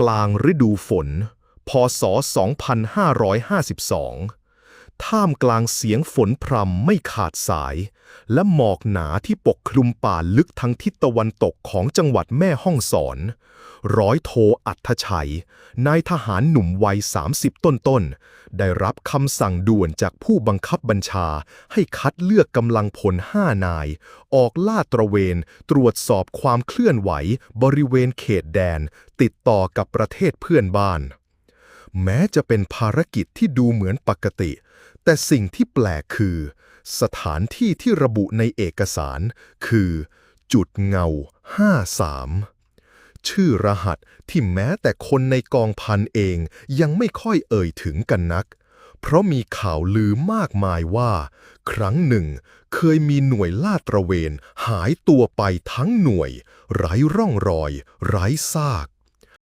กลางฤดูฝน พศ 2552 ท่ามกลางเสียงฝนพรำไม่ขาดสาย และหมอกหนาที่ปกคลุมป่าลึกทางทิศตะวันตกของจังหวัดแม่ฮ่องสอน ร้อยโทอัธชัย นายทหารหนุ่มวัย 30 ต้นๆได้รับคำสั่งด่วนจากผู้บังคับบัญชาให้คัดเลือกกำลังพลห้านาย ออกลาดตระเวน ตรวจสอบความเคลื่อนไหว บริเวณเขตแดน ติดต่อกับประเทศเพื่อนบ้าน แม้จะเป็นภารกิจที่ดูเหมือนปกติ แต่สิ่งที่แปลกคือ สถานที่ที่ระบุในเอกสาร คือ จุดเงา 53 ชื่อรหัสที่แม้แต่คนในกองพันเองยังไม่ค่อยเอ่ยถึงกันนัก เพราะมีข่าวลือมากมายว่า ครั้งหนึ่ง เคยมีหน่วยลาดตระเวน หายตัวไปทั้งหน่วย ไร้ร่องรอย ไร้ซาก